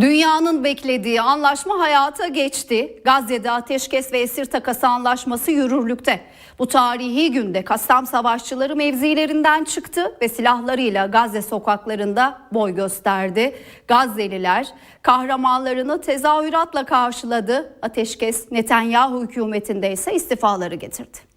Dünyanın beklediği anlaşma hayata geçti. Gazze'de ateşkes ve esir takası anlaşması yürürlükte. Bu tarihi günde Kassam savaşçıları mevzilerinden çıktı ve silahlarıyla Gazze sokaklarında boy gösterdi. Gazze'liler kahramanlarını tezahüratla karşıladı. Ateşkes Netanyahu hükümetinde ise istifaları getirdi.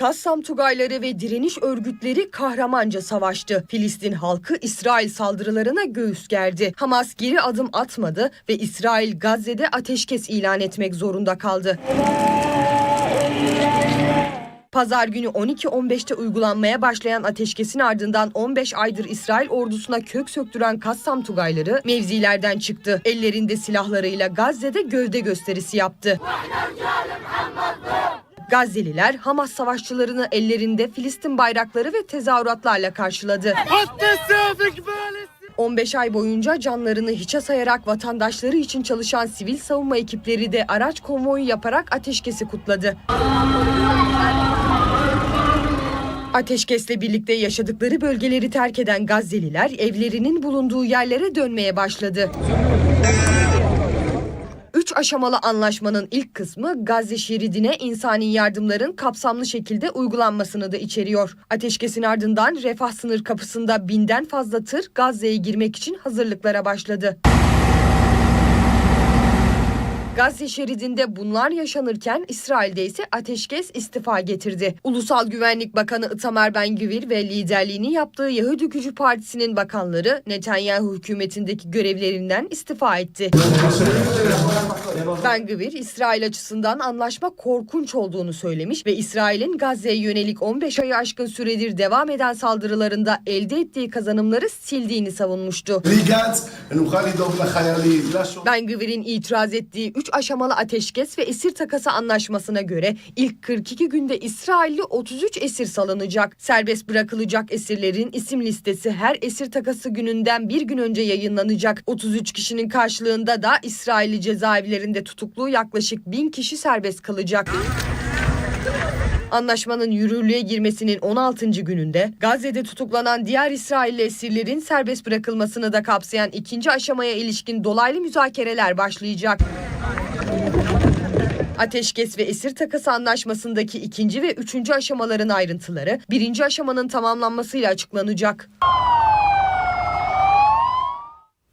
Kassam Tugayları ve direniş örgütleri kahramanca savaştı. Filistin halkı İsrail saldırılarına göğüs gerdi. Hamas geri adım atmadı ve İsrail Gazze'de ateşkes ilan etmek zorunda kaldı. Pazar günü 12.15'te uygulanmaya başlayan ateşkesin ardından 15 aydır İsrail ordusuna kök söktüren Kassam Tugayları mevzilerden çıktı. Ellerinde silahlarıyla Gazze'de gövde gösterisi yaptı. Gazze'liler Hamas savaşçılarını ellerinde Filistin bayrakları ve tezahüratlarla karşıladı. 15 ay boyunca canlarını hiçe sayarak vatandaşları için çalışan sivil savunma ekipleri de araç konvoyu yaparak ateşkesi kutladı. Ateşkesle birlikte yaşadıkları bölgeleri terk eden Gazze'liler evlerinin bulunduğu yerlere dönmeye başladı. Üç aşamalı anlaşmanın ilk kısmı Gazze şeridine insani yardımların kapsamlı şekilde uygulanmasını da içeriyor. Ateşkesin ardından refah sınır kapısında binden fazla tır Gazze'ye girmek için hazırlıklara başladı. Gazze şeridinde bunlar yaşanırken İsrail'de ise ateşkes istifa getirdi. Ulusal Güvenlik Bakanı Itamar Ben-Gvir ve liderliğini yaptığı Yahudi Gücü Partisi'nin bakanları Netanyahu hükümetindeki görevlerinden istifa etti. Ben-Gvir, İsrail açısından anlaşma korkunç olduğunu söylemiş ve İsrail'in Gazze'ye yönelik 15 ayı aşkın süredir devam eden saldırılarında elde ettiği kazanımları sildiğini savunmuştu. Ben-Gvir'in itiraz ettiği 3 aşamalı ateşkes ve esir takası anlaşmasına göre ilk 42 günde İsrailli 33 esir salınacak. Serbest bırakılacak esirlerin isim listesi her esir takası gününden bir gün önce yayınlanacak. 33 kişinin karşılığında da İsrailli cezaevlerinde tutuklu yaklaşık 1000 kişi serbest kalacak. Anlaşmanın yürürlüğe girmesinin 16. gününde Gazze'de tutuklanan diğer İsrailli esirlerin serbest bırakılmasını da kapsayan ikinci aşamaya ilişkin dolaylı müzakereler başlayacak. Ateşkes ve esir takası anlaşmasındaki ikinci ve üçüncü aşamaların ayrıntıları birinci aşamanın tamamlanmasıyla açıklanacak.